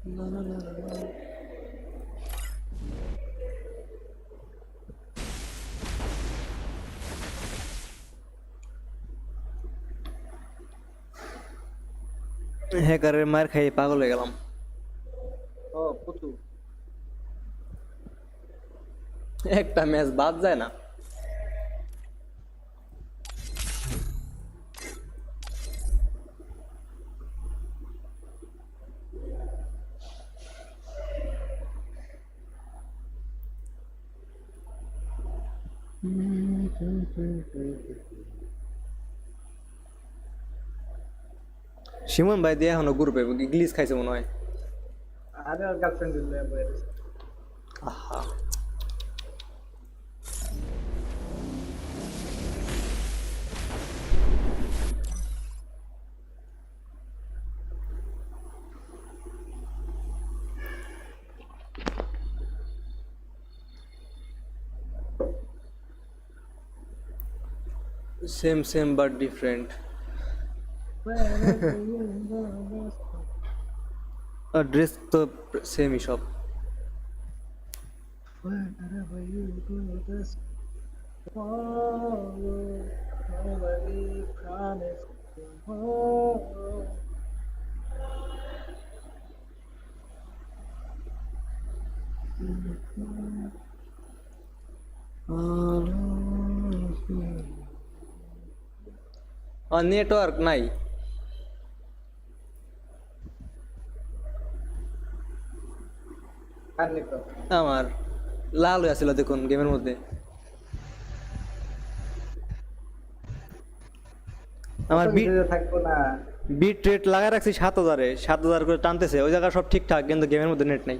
হ্যাকারের মার খাইয়ে পাগল হয়ে গেলাম। ও পুতু। একটা ম্যাচ বাদ যায় না? শিমন ভাই দিয়ে এখনও গ্রুপে ইংলিশ খাইছে মনে হয়। আরে গার্লফ্রেন্ড দিলে বইরে আহা same same but different dress তো সেমই সব Wherever Network নাই? আমার লাল হয়ে আছিল দেখুন গেমের মধ্যে। আমার থাকব না। বিট রেট লাগাই রাখছি সাত হাজারে সাত হাজার করে টানতেছে ওই জায়গা সব ঠিকঠাক কিন্তু গেমের মধ্যে নেট নাই।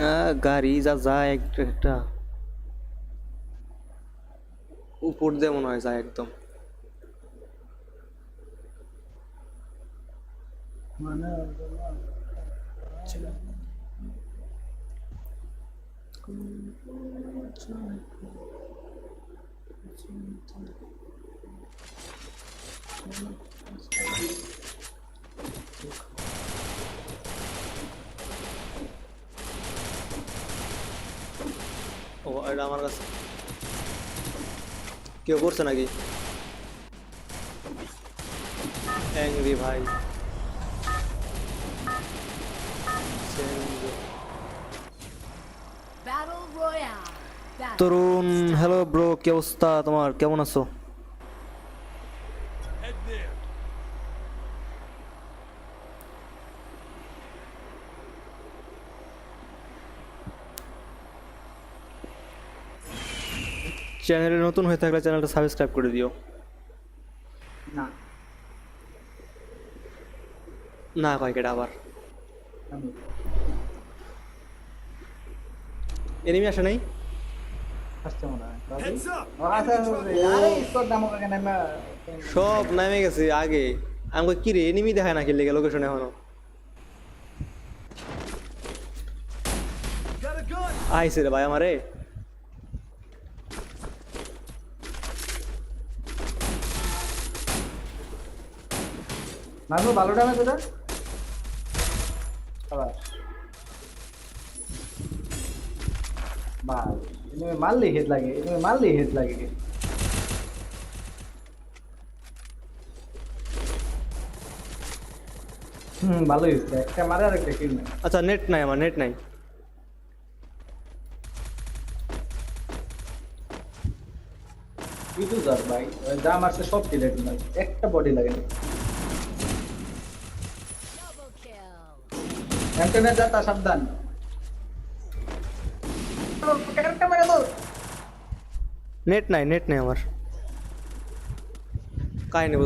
আহ, গাড়ি যা যায় একটা একটা। উপর দিয়ে মনে হয় যায় একদম। মানে ও এটা আমার কাছে। কেউ করছে নাকি? অ্যাংরি ভাই. তরুণ হ্যালো ব্রো কি অবস্থা তোমার? কেমন আছো? চ্যানেলে নতুন হয়ে থাকলে চ্যানেলটা সাবস্ক্রাইব করে দিও। না। না ভাই কেটা আবার। এনিমি আসে নাই? সব নামে গেছে আগে। আমি কই, কি রে এনিমি দেখায় না খেললে লোকেশন এখনও? আইসে রে ভাই আমারে। নামো ভালো ডামে তোরা? আবার। মাল তুমি মারলেই হেড লাগে তুমি মারলেই হেড লাগে। হুম ভালোই হয়েছে। একটা মারে আর একটা কিল নেই আচ্ছা নেট নাই আমার নেট নাই। কিছু ভাই যা মারছে সব ডিলেট নাই একটা বডি লাগে না। ক্যান্টনের যা তা সাবধান ক্যারেক্টার মেরে দাও নেট নাই নেট নাই আমার কাহিনি